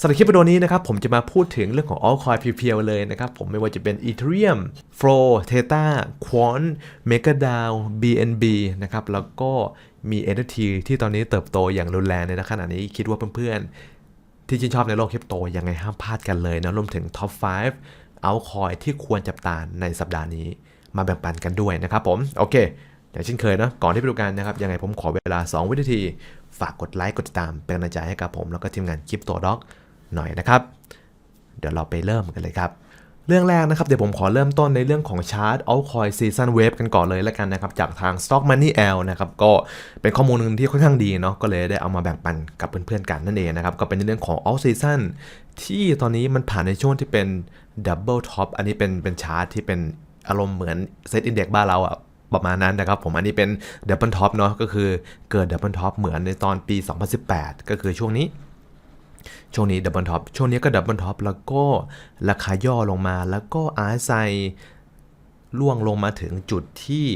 สำหรับคลิปวิดีโอนี้นะครับผมจะมาพูดถึงเรื่องของ altcoin เพียวๆเลยนะครับผมไม่ว่าจะเป็น Ethereum Flow Theta Quant MakerDAO BNB นะครับแล้วก็มี NFT ที่ตอนนี้เติบโตอย่างรุนแรงในขณะนี้คิดว่าเพื่อนๆ ที่ชื่นชอบในโลกคริปโตยังไงห้ามพลาดกันเลยนะรวมถึง Top 5 altcoin ที่ควรจับตาในสัปดาห์นี้ มาแบ่งปันกันด้วยนะครับผมโอเคอย่างเช่นเคยนะก่อนที่ไปดูกันนะครับยังไงผมขอเวลา 2 วินาที ฝากกดไลค์กดติดตามเป็นกำลังใจให้กับผมแล้วก็ทีมงานคลิปโตด็อก หน่อยนะครับ เดี๋ยวเราไปเริ่มกันเลยครับ เรื่องแรกนะครับ เดี๋ยวผมขอเริ่มต้นในเรื่องของชาร์ต altcoin season wave กันก่อนเลยแล้วกันนะครับ จากทาง stock money L นะครับ ก็เป็นข้อมูลหนึ่งที่ค่อนข้างดีเนาะก็เลยได้เอามาแบ่งปันกับเพื่อนๆกันนั่นเองนะครับ ก็เป็นในเรื่องของ alt season ที่ตอนนี้มันผ่านในช่วงที่เป็น double top อันนี้เป็นเป็นชาร์ตที่เป็นอารมณ์เหมือน set index บ้านเราอะประมาณนั้นนะครับผมอันนี้เป็น double top เนาะก็คือเกิด double top เหมือนในตอนปี 2018 ก็คือช่วงนี้ ช่วงนี้ดับเบิลท็อปช่วงนี้ก็ดับเบิลท็อปแล้วก็ราคาย่อลงมาแล้วก็อาไซล่วงลงมาถึงจุดที่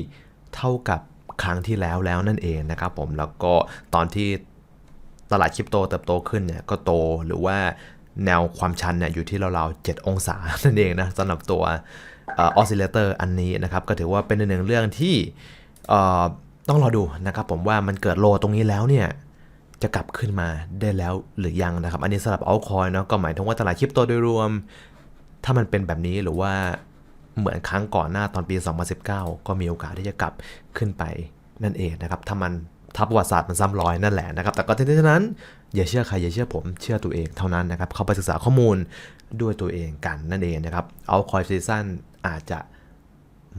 เท่ากับครั้งที่แล้วแล้วนั่นเองนะครับผมแล้วก็ตอนที่ตลาดคริปโตเติบโตขึ้นเนี่ยก็โตหรือว่าแนวความชันเนี่ยอยู่ที่ราวๆ7องศานั่นเองนะสำหรับตัวออสซิเลเตอร์อันนี้นะครับก็ถือว่าเป็นหนึ่งเรื่องที่ต้องรอดูนะครับผมว่ามันเกิดโลตรงนี้แล้วเนี่ย จะกลับขึ้นมาได้แล้วหรือยังนะครับ อันนี้สำหรับ altcoin เนาะก็หมายถึงว่าตลาดคริปโตโดยรวม ถ้ามันเป็นแบบนี้หรือว่าเหมือนครั้งก่อนหน้าตอนปี 2019 ก็มีโอกาสที่จะกลับขึ้นไปนั่นเองนะครับ ถ้ามันทับประวัติศาสตร์มันซ้ำรอยนั่นแหละนะครับ แต่ก็ทั้งนี้ทั้งนั้น อย่าเชื่อใครอย่าเชื่อผมเชื่อตัวเองเท่านั้นนะครับ เข้าไปศึกษาข้อมูลด้วยตัวเองกันนั่นเองนะครับ altcoin season อาจจะ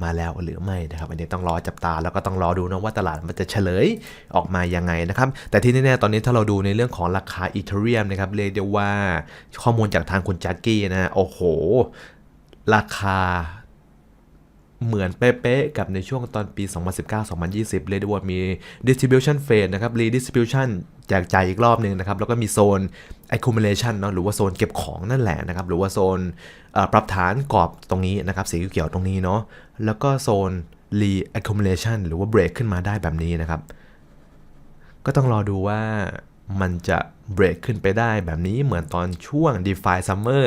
มาแล้วหรือไม่นะครับอันนี้ต้องรอจับตาแล้วก็ต้องรอดูนะว่าตลาดมันจะเฉลยออกมายังไงนะครับแต่ที่แน่ๆตอนนี้ถ้าเราดูในเรื่องของราคาอีเทเรียมนะครับเรียกได้ว่าข้อมูลจากทางคุณแจ็คกี้นะโอ้โห ราคา เหมือนเป๊ะๆกับในช่วงตอนปี 2019-2020เรียด้ว่ามี distribution phase นะครับ redistribution แจกจ่ายอีกรอบหนึ่งนะครับ แล้วก็มีโซน accumulation เนาะหรือว่าโซนเก็บของนั่นแหละนะครับ หรือว่าโซนปรับฐานกรอบตรงนี้นะครับ สีเขียวตรงนี้เนาะแล้วก็โซน re accumulation หรือว่า break ขึ้นมาได้แบบนี้นะครับ ก็ต้องรอดูว่ามันจะเบรกขึ้นไปได้แบบนี้เหมือนตอนช่วง DeFi Summer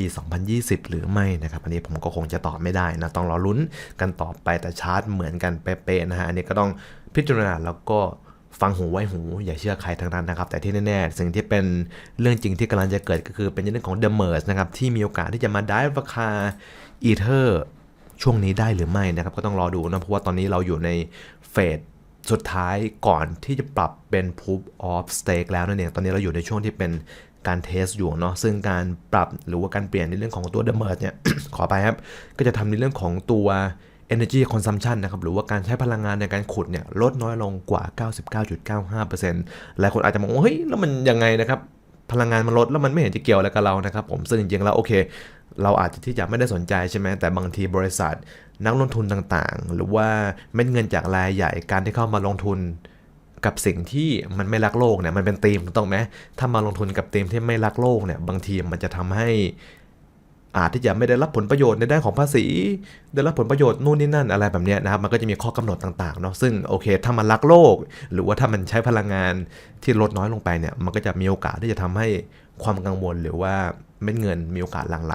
ปี 2020 หรือไม่นะครับอันนี้ผมก็คงจะตอบไม่ได้นะต้องรอลุ้นกันต่อไปแต่ชาร์ตเหมือนกันเป๊ะๆนะฮะอันนี้ก็ต้องพิจารณาแล้วก็ฟังหูไว้หู อย่าเชื่อใครทั้งนั้นนะครับ แต่ที่แน่ๆ สิ่งที่เป็นเรื่องจริงที่กำลังจะเกิดก็คือเป็นเรื่องของ The Merge นะครับ ที่มีโอกาสที่จะมาได้ราคา Ether ช่วงนี้ได้หรือไม่นะครับ ก็ต้องรอดูนะ เพราะว่าตอนนี้เราอยู่ในเฟสสุดท้ายก่อนที่จะปรับเป็น proof of stake แล้วนั่นเองตอนนี้เราอยู่ในช่วงที่เป็น การเทสอยู่เนาะซึ่งการปรับหรือว่าการเปลี่ยนในเรื่องของตัว the merge เนี่ยขอไปครับ ก็จะทำในเรื่องของตัว energy consumption นะครับหรือว่าการใช้พลังงานในการขุดเนี่ยลดน้อยลงกว่า 99.95%หลายคนอาจจะมองว่าเฮ้ยแล้วมันยังไงนะครับพลังงานมันลดแล้วมันไม่เห็นจะเกี่ยวอะไรกับเรานะครับผมซึ่งจริงๆแล้วโอเค เราอาจจะที่จะไม่ได้สนใจใช่ไหมแต่บางทีบริษัทนักลงทุนต่างๆ หรือว่าเม็ดเงินจากรายใหญ่การที่เข้ามาลงทุน กับสิ่งที่มันไม่รักโลกเนี่ยมันเป็นธีมถูกต้องไหมถ้ามาลงทุนกับธีมที่ไม่รักโลกเนี่ยบางทีมันจะทำให้อาจที่จะไม่ได้รับผลประโยชน์ในด้านของภาษี ได้รับผลประโยชน์นู่นนี่นั่นอะไรแบบเนี้ยนะครับ มันก็จะมีข้อกำหนดต่างๆเนาะ ซึ่งโอเค ถ้ามันรักโลก หรือว่าถ้ามันใช้พลังงานที่ลดน้อยลงไปเนี่ย มันก็จะมีโอกาสที่จะทำให้ความกังวลหรือว่าเม็ดเงินมีโอกาสหลั่งไหล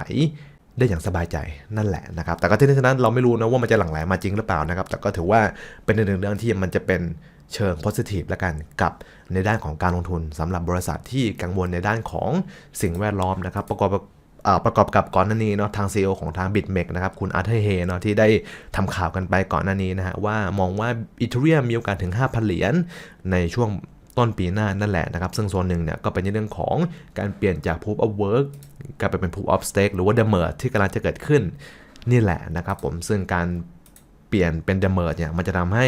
ได้อย่างสบายใจนั่นแหละนะครับ แต่ก็ที่นั้นเราไม่รู้นะว่ามันจะหลั่งไหลมาจริงหรือเปล่านะครับ แต่ก็ถือว่าเป็นหนึ่งเรื่องที่มันจะเป็น เชิง positive แล้วกันกับในด้านของการลงทุนสำหรับบริษัทที่กังวลในด้านของสิ่งแวดล้อมนะครับ ประกอบกับเอ่อประกอบกับก่อนหน้านี้เนาะทาง CEO ของทาง BitMEX นะครับคุณอาร์เธอร์เฮเนาะที่ได้ทำข่าวกันไปก่อนหน้านี้นะฮะว่ามองว่า Ethereum มีโอกาสถึง 5,000 เหรียญในช่วงต้นปีหน้านั่นแหละนะครับ ซึ่งโซนหนึ่งเนี่ยก็เป็นในเรื่องของการเปลี่ยนจาก Proof of Work กลายไปเป็น Proof of Stake หรือว่า The Merge ที่กำลังจะเกิดขึ้นนี่แหละนะครับผมซึ่งการเปลี่ยนเป็น The Merge เนี่ยมันจะทำให้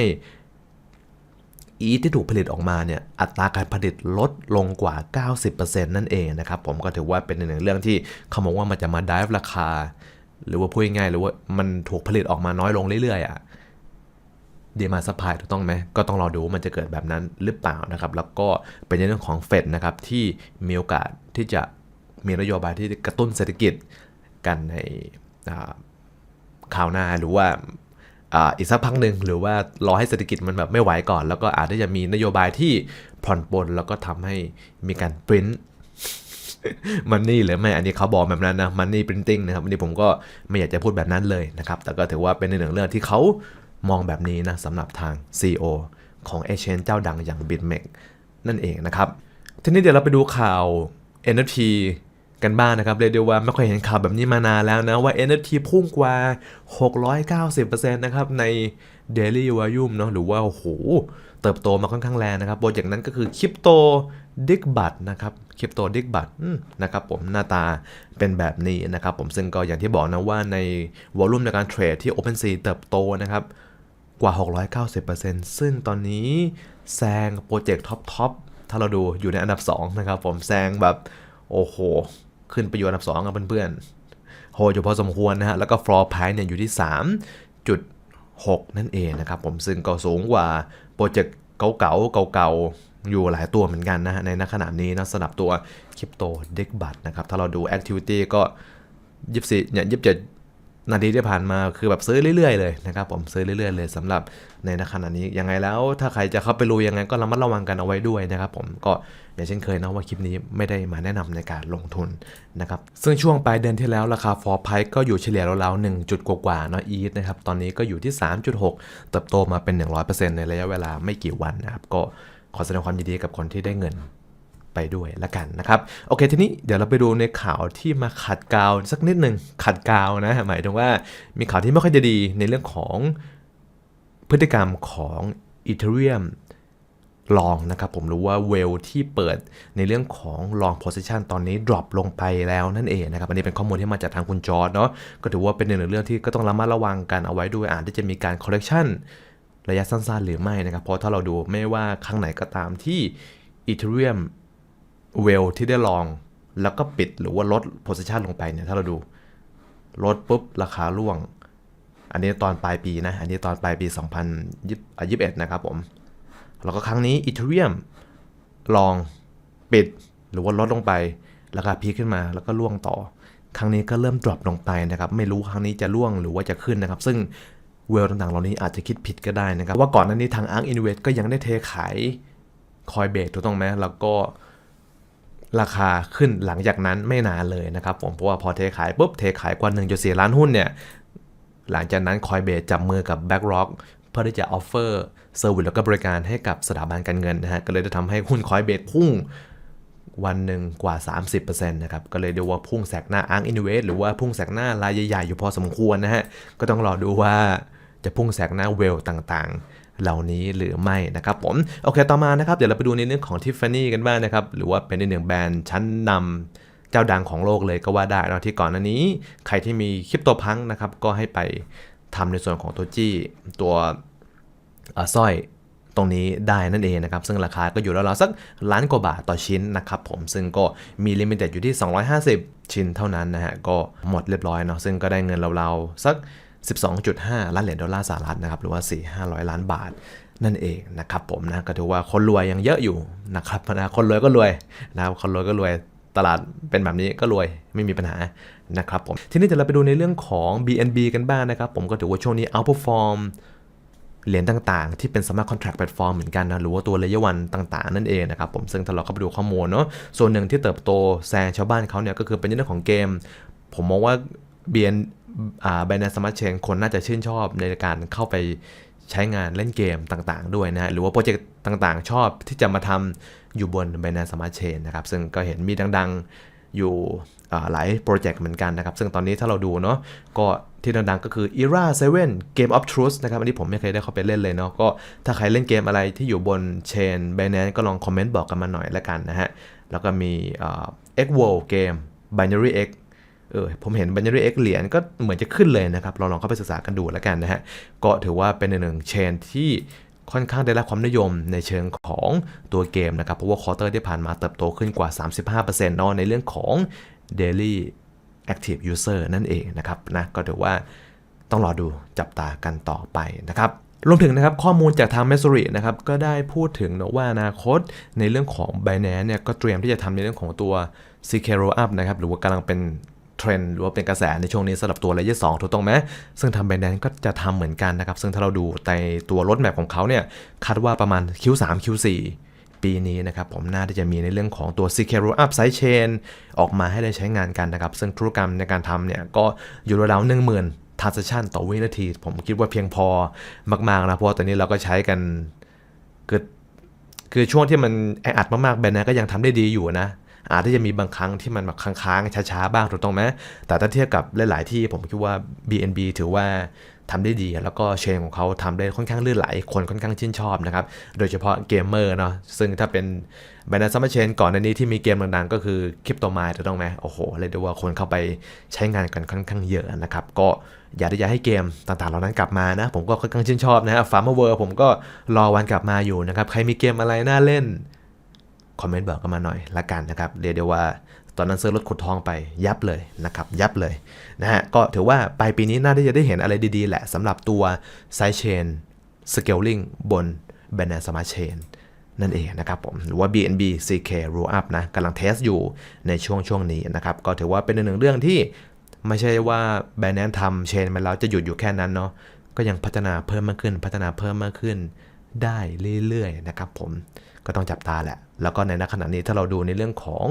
อีทที่ถูกผลิตออกมาเนี่ยอัตราการผลิตลดลงกว่า 90%นั่นเองนะครับผมก็ถือว่าเป็นหนึ่งเรื่องที่เขามองว่ามันจะมาดิฟราคา หรือว่าพูดง่ายๆหรือว่ามันถูกผลิตออกมาน้อยลงเรื่อยๆอะดีมาสปายถูกต้องไหมก็ต้องรอดูว่ามันจะเกิดแบบนั้นหรือเปล่านะครับ แล้วก็เป็นในเรื่องของเฟดนะครับที่มีโอกาสที่จะมีนโยบายที่กระตุ้นเศรษฐกิจกันในข่าวหน้าหรือว่า อีกสักพักหนึ่งหรือว่ารอให้เศรษฐกิจมันแบบไม่ไหวก่อน แล้วก็อาจจะมีนโยบายที่ผ่อนปลนแล้วก็ทำให้มีการปริ้นมันนี่หรือไม่อันนี้เขาบอกแบบนั้นนะมันนี่ปรินติ้งนะครับอันนี้ผมก็ไม่อยากจะพูดแบบนั้นเลยนะครับ แต่ก็ถือว่าเป็นในหนึ่งเรื่องที่เขามองแบบนี้นะสำหรับทาง CEO ของเอเชนเจ้าดังอย่าง BitMEX นั่นเองนะครับ ทีนี้เดี๋ยวเราไปดูข่าว NFT กันบ้างนะครับเรียกได้ว่าไม่เคยเห็นข่าวแบบนี้มานานแล้วนะว่า NFT พุ่งกว่า 690%นะครับใน Daily Volume เนาะหรือว่าโอ้โหเติบโตมาค่อนข้างแรงนะครับโปรเจกต์นั้นก็คือ Crypto d i g b u t นะครับ Crypto d i g b u t นะครับผมหน้าตาเป็นแบบนี้นะครับผมซึ่งก็อย่างที่บอกนะว่าในวอลุ่มในการเทรดที่ OpenSea เติบโตนะครับกว่า 690%ซึ่งตอนนี้แซงโปรเจกต์ท็อปทอปถ้าเราดูอยู่ในอันดับ 2 นะครับผมแซงแบบ โอ้โห ขึ้นไปอยู่อันดับ2กับเพื่อนๆโหอยู่พอสมควรนะฮะแล้วก็ฟลอร์ไพร์เนี่ยอยู่ที่ 3.6 นั่นเองนะครับผมซึ่งก็สูงกว่าโปรเจกต์เก่าๆเก่าๆอยู่หลายตัวเหมือนกันนะฮะในขณะนี้นะสำหรับตัวคริปโตเด็กบัตนะครับถ้าเราดูแอคทิวิตี้ก็ 24เนี่ย27 นาทีที่ผ่านมาคือแบบซื้อเรื่อยๆเลยนะครับผมซื้อเรื่อยๆเลยสำหรับในขณะนี้ยังไงแล้วถ้าใครจะเข้าไปรู้ยังไงก็ระมัดระวังกันเอาไว้ด้วยนะครับผมก็อย่างเช่นเคยนะว่าคลิปนี้ไม่ได้มาแนะนำในการลงทุนนะครับซึ่งช่วงปลายเดือนที่แล้วราคาฟอร์ไพก็อยู่เฉลี่ยราวๆ1จุดกว่าๆเนาะอีทนะครับตอนนี้ก็อยู่ที่ 3.6 เติบโตมาเป็น 100%ในระยะเวลาไม่กี่วันนะครับก็ขอแสดงความยินดีกับคนที่ได้เงิน ไปด้วยละกันนะครับ โอเค ทีนี้เดี๋ยวเราไปดูในข่าวที่มาขัดกาวสักนิดหนึ่งขัดกาวนะ หมายถึงว่ามีข่าวที่ไม่ค่อยจะดีในเรื่องของพฤติกรรมของ Ethereum ลองนะครับ ผมรู้ว่าเวลที่เปิดในเรื่องของลอง position ตอนนี้ drop ลงไปแล้วนั่นเองนะครับ อันนี้เป็นข้อมูลที่มาจากทางคุณจอร์ดเนาะก็ถือว่าเป็นหนึ่งในเรื่องที่ก็ต้องระมัดระวังกันเอาไว้ด้วยอาจที่จะมีการ correction ระยะสั้นๆ หรือไม่นะครับ เพราะถ้าเราดูไม่ว่าครั้งไหนก็ตามที่ Ethereum เวลที่ได้ลอง แล้วก็ปิดหรือว่าลด position ลงไปเนี่ยถ้าเราดูลดปุ๊บราคาร่วง อันนี้ตอนปลายปีนะ อันนี้ตอนปลายปี 2021 นะครับผม แล้วก็ครั้งนี้ Ethereum ลองปิดหรือว่าลดลงไป ราคาพีคขึ้นมาแล้วก็ล่วงต่อ ครั้งนี้ก็เริ่ม drop ลงไปนะครับ ไม่รู้ครั้งนี้จะล่วงหรือว่าจะขึ้นนะครับ ซึ่งเวลต่างๆ เหล่านี้อาจจะคิดผิดก็ได้นะครับ ว่าก่อนหน้านี้ทาง Ark Invest ก็ยังได้เทขายคอยเบรกถูกต้องไหมแล้วก็ ราคาขึ้นหลังจากนั้นไม่นานเลยนะครับผมเพราะว่าพอเทขายปุ๊บเทขายกว่า 1.4 ล้านหุ้นเนี่ยหลังจากนั้น Coinbase จับมือกับ BlackRock เพื่อที่จะ offer เซอร์วิสแล้วก็บริการให้กับสถาบันการเงินนะฮะก็เลยจะทำให้หุ้น Coinbase พุ่งวันหนึ่งกว่า 30%นะครับ ก็เลยเรียกว่าพุ่งแสกหน้า Ark Invest หรือว่าพุ่งแสกหน้ารายใหญ่ๆอยู่พอสมควรนะฮะ ก็ต้องรอดูว่าจะพุ่งแสกหน้าเวลต่าง เหล่านี้หรือไม่นะครับผมโอเคต่อมานะครับเดี๋ยวเราไปดูในเรื่องของ Tiffany กันบ้างนะครับหรือว่าเป็นในหนึ่งแบรนด์ชั้นนำเจ้าดังของโลกเลยก็ว่าได้นะที่ก่อนหน้านี้ ใครที่มีคริปโตพังนะครับก็ให้ไปทำในส่วนของตัวจี้ตัวสร้อยตรงนี้ได้นั่นเองนะครับ ซึ่งราคาก็อยู่ราวๆสักล้านกว่าบาทต่อชิ้นนะครับผมซึ่งก็มีลิมิเต็ดอยู่ที่ 250 ชิ้นเท่านั้นนะฮะก็หมดเรียบร้อยเนาะซึ่งก็ได้เงินราวๆสัก 12.5 ล้านเหรียญดอลลาร์สหรัฐนะครับ หรือว่า 4 500 ล้านบาทนั่นเองนะครับผมนะก็ถือว่าคนรวยยังเยอะอยู่นะครับนะคนรวยก็รวยนะครับคนรวยก็รวยตลาดเป็นแบบนี้ก็รวยไม่มีปัญหานะครับผมทีนี้เดี๋ยวเราไปดูในเรื่องของ BNB กันบ้างนะครับ ผมก็ถือว่าช่วงนี้ outperform เหรียญต่างๆ ที่เป็นสมาร์ทคอนแท็กแพลตฟอร์มเหมือนกันนะ หรือว่าตัวเลเยอร์วันต่างๆ นั่นเองนะครับผมซึ่งถ้าเราเข้าไปดูข้อมูลเนาะส่วนหนึ่งที่เติบโตแซงชาวบ้านเขาเนี่ยก็คือเป็นเรื่องของเกม ผมมองว่า BN อ่า Binance Smart Chain คนน่าจะชื่นชอบในการเข้าไปใช้งานเล่นเกมต่างๆ ด้วยนะฮะหรือว่าโปรเจกต์ต่างๆ ชอบที่จะมาทำอยู่บน Binance Smart Chain นะครับ ซึ่งก็เห็นมีดังๆอยู่หลายโปรเจกต์เหมือนกันนะครับ ซึ่งตอนนี้ถ้าเราดูเนาะก็ที่ดังๆก็คือ Era 7 Game of Truth นะครับ อันนี้ผมไม่เคยได้เข้าไปเล่นเลยเนาะก็ถ้าใครเล่นเกมอะไรที่อยู่บนเชน Binance ก็ลองคอมเมนต์บอกกันมาหน่อยละกันนะฮะ แล้วก็มีอ่า X World Game Binary X เออผมเห็น Binary X เหรียญก็เหมือนจะขึ้นเลยนะครับ เราลองเข้าไปศึกษากันดูแล้วกันนะฮะ ก็ถือว่าเป็นหนึ่งเชนที่ค่อนข้างได้รับความนิยมในเชิงของตัวเกมนะครับ เพราะว่าควอเตอร์ที่ผ่านมาเติบโตขึ้นกว่า 35%เนาะในเรื่องของ Daily Active User นั่นเองนะครับนะก็ถือว่าต้องรอดูจับตากันต่อไปนะครับรวมถึงนะครับข้อมูลจากทาง m e s s o r y นะครับก็ได้พูดถึงนะว่าอนาคตในเรื่องของ Binance เนี่ยก็เตรียมที่จะทำในเรื่องของตัว c k r o Up นะครับหรือว่ากำลังเป็น เทรนด์หรือว่าเป็นกระแสในช่วงนี้สำหรับตัว Layer 2ถูกต้องไหมซึ่งทาง Binance ก็จะทำเหมือนกันนะครับ ซึ่งถ้าเราดูในตัวรถแมพของเขาเนี่ยคาดว่าประมาณ Q3 Q4 ปีนี้นะครับผมน่าจะมีในเรื่องของตัว CK Roll Up Side Chain ออกมาให้ได้ใช้งานกันนะครับ ซึ่งธุรกรรมในการทำเนี่ยก็อยู่ราวๆหนึ่งหมื่น transaction ต่อวินาที ผมคิดว่าเพียงพอมากๆนะเพราะตอนนี้เราก็ใช้กันเกิดคือช่วงที่มันแออัดมากๆแบรนด์ก็ยังทำได้ดีอยู่นะ อาจจะมีบางครั้งที่มันแบบค้างๆช้าๆบ้างถูกต้องไหมแต่ถ้าเทียบกับหลาย ๆ ที่ผมคิดว่า BNB ถือว่าทำได้ดี แล้วก็เชนของเขาทำได้ค่อนข้างลื่นไหล คนค่อนข้างชื่นชอบนะครับ โดยเฉพาะเกมเมอร์เนาะ ซึ่งถ้าเป็นแบรนด์ซัมเมอร์เชนก่อนในนี้ที่มีเกมดังๆ ก็คือคริปโตมายถูกต้องไหมโอ้โหเรียด้ว่าคนเข้าไปใช้งานกันค่อนข้างเยอะนะครับ ก็อยากที่จะให้เกมต่างๆ เหล่านั้นกลับมานะ ผมก็ค่อนข้างชื่นชอบนะฮะฟาร์มเวอร์ผมก็รอวันกลับมาอยู่นะครับ ใครมีเกมอะไรน่าเล่น คอมเมนต์บอกกันมาหน่อยละกันนะครับเรียกได้ว่าตอนนั้นซื้อรถขุดทองไปยับเลยนะครับ ยับเลยนะฮะก็ถือว่าปลายปีนี้น่าจะได้เห็นอะไรดีๆ แหละสำหรับตัว Side Chain Scaling บน Binance Smart Chain นั่นเองนะครับผมหรือว่า BNB CK Roll Up นะกำลังเทสอยู่ในช่วงช่วงนี้นะครับ ก็ถือว่าเป็นหนึ่งเรื่องที่ไม่ใช่ว่า Binance ทำเชนมาแล้วจะหยุดอยู่แค่นั้นเนาะก็ยังพัฒนาเพิ่มมากขึ้น พัฒนาเพิ่มมากขึ้นได้เรื่อยๆนะครับผมก็ต้องจับตาแหละ แล้วก็ในขณะนี้ถ้าเราดูในเรื่องของ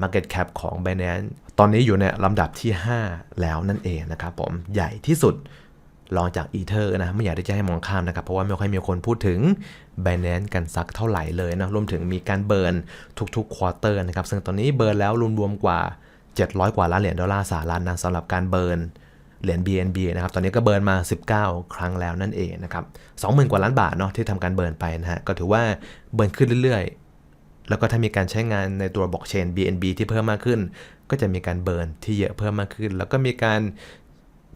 Market Cap ของ Binance ตอนนี้อยู่ในลำดับที่ 5 แล้วนั่นเองนะครับผมใหญ่ที่สุดรองจาก Ether นะ ไม่อยากที่จะให้มองข้ามนะครับ เพราะว่าไม่ค่อยมีคนพูดถึง Binance กันสักเท่าไหร่เลยนะ รวมถึงมีการเบิร์นทุกๆควอเตอร์นะครับ ซึ่งตอนนี้เบิร์นแล้วรวมๆกว่า 700 กว่าล้านเหรียญดอลลาร์สหรัฐนะสำหรับการเบิร์นเหรียญ BNB นะครับ ตอนนี้ก็เบิร์นมา 19 ครั้งแล้วนั่นเองนะครับ 20,000 กว่าล้านบาทเนาะที่ทำการเบิร์นไปนะฮะ ก็ถือว่าเบิร์นขึ้นเรื่อย แล้วก็ถ้ามีการใช้งานในตัวบล็อกเชน BNB ที่เพิ่มมากขึ้น ก็จะมีการเบิร์นที่เยอะเพิ่มมากขึ้น แล้วก็มีการ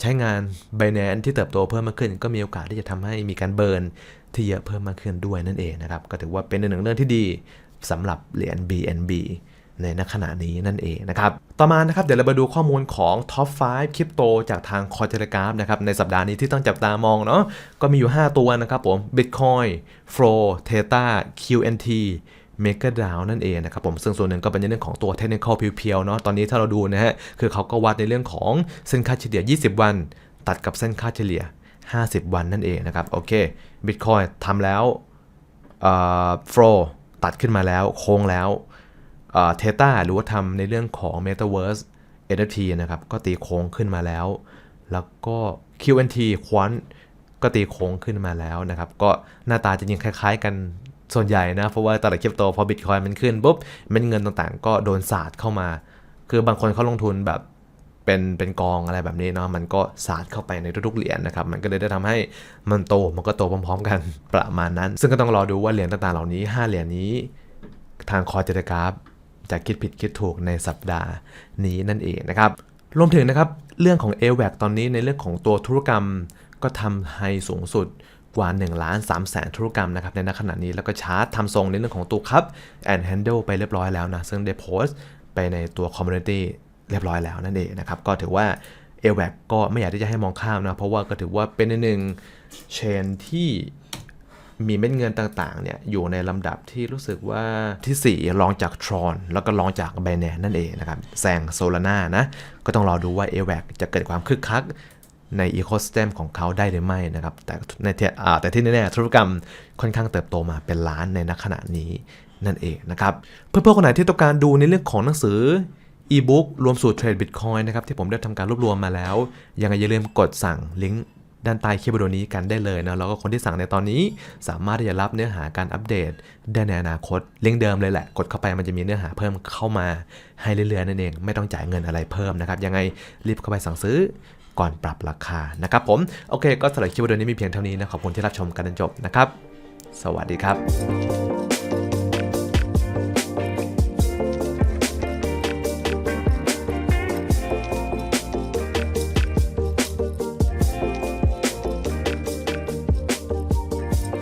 ใช้งาน Binance ที่เติบโตเพิ่มมากขึ้น ก็มีโอกาสที่จะทำให้มีการเบิร์นที่เยอะเพิ่มมากขึ้นด้วยนั่นเองนะครับ ก็ถือว่าเป็นหนึ่งเรื่องที่ดีสำหรับเหรียญ BNB ในณขณะนี้นั่นเองนะครับ ต่อมานะครับ เดี๋ยวเราไปดูข้อมูลของ Top 5คริปโตจากทาง Cointelegraph นะครับ ในสัปดาห์นี้ที่ต้องจับตามองเนาะ ก็มีอยู่ 5 ตัวนะครับผม Bitcoin Flow Theta QNT m e g a d a o นั่นเองนะครับผมซึ่งส่วนหนึ่งก็เป็นในเรื่องของตัว Technical เพียวๆเนาะตอนนี้ถ้าเราดูนะฮะคือเขาก็วัดในเรื่องของเส้นค่าเฉลี่ย 20 วัน ตัดกับเส้นค่าเฉลี่ย 50 วันนั่นเองนะครับโอเค Bitcoin ทำแล้วเอ่อ Flow ตัดขึ้นมาแล้วโค้งแล้วเทต้าหรือว่าทำในเรื่องของ Metaverse NFT นะครับ ก็ตีโค้งขึ้นมาแล้ว แล้วก็ QNT Quant ก็ตีโค้งขึ้นมาแล้วนะครับ ก็หน้าตาจะยังคล้ายๆกัน ส่วนใหญ่นะ เพราะว่าตลาดคริปโตพอบิตคอยมันขึ้นปุ๊บเม็ดเงินต่างๆ ก็โดนสาดเข้ามา คือบางคนเขาลงทุนแบบเป็นเป็นกองอะไรแบบนี้เนาะมันก็สาดเข้าไปในทุกๆเหรียญนะครับ มันก็เลยได้ทำให้มันโตมันก็โตพร้อมๆ กันประมาณนั้น ซึ่งก็ต้องรอดูว่าเหรียญต่างๆเหล่านี้ 5 เหรียญนี้ ทางคอเจตกราฟจะคิดผิดคิดถูกในสัปดาห์นี้นั่นเองนะครับรวมถึงนะครับเรื่องของ a w a c ตอนนี้ในเรื่องของตัวธุรกรรมก็ทำไฮสูงสุด กว่า1ล้าน3แสนธุรกรรมนะครับในณขณะนี้แล้วก็ชาร์ตทำทรงในเรื่องของตัวครับ and handle ไปเรียบร้อยแล้วนะซึ่งได้โพสต์ไปในตัว community เรียบร้อยแล้วนั่นเองนะครับก็ถือว่า a w a c ก็ไม่อยากที่จะให้มองข้ามนะเพราะว่าก็ถือว่าเป็นหนึ่งเชนที่มีเม็ดเงินต่างๆเนี่ยอยู่ในลำดับที่รู้สึกว่าที่ 4 รองจาก Tron แล้วก็รองจาก b i n a n c e นั่นเองนะครับแซง Solana นะ ก็ต้องรอดูว่า a w a c จะเกิดความคึกคัก ใน Ecosystem ของเขาได้หรือไม่นะครับ แต่ในทอ่แต่ที่แน่ๆธุรกรรมค่อนข้างเติบโตมาเป็นล้านในณขณะนี้นั่นเองนะครับ เพื่อนๆคนไหนที่ต้องการดูในเรื่องของหนังสือ e-book รวมสูตรเทรดบิตคอยนะครับที่ผมได้ทำการรวบรวมมาแล้ว ยังไงอย่าลืมกดสั่งลิงก์ด้านใต้คลิปวิดีโอนี้กันได้เลยนะแล้วก็คนที่สั่งในตอนนี้ สามารถที่จะรับเนื้อหาการอัปเดตได้ในอนาคตลิงก์เดิมเลยแหละ กดเข้าไปมันจะมีเนื้อหาเพิ่มเข้ามาให้เรื่อยๆนั่นเอง ไม่ต้องจ่ายเงินอะไรเพิ่มนะครับยังไงรีบเข้าไปสั่งซื้อ ก่อนปรับราคานะครับผมโอเค ก็สำหรับคลิปวิดีโอนี้มีเพียงเท่านี้นะขอบคุณที่รับชมกันจนจบนะครับ สวัสดีครับ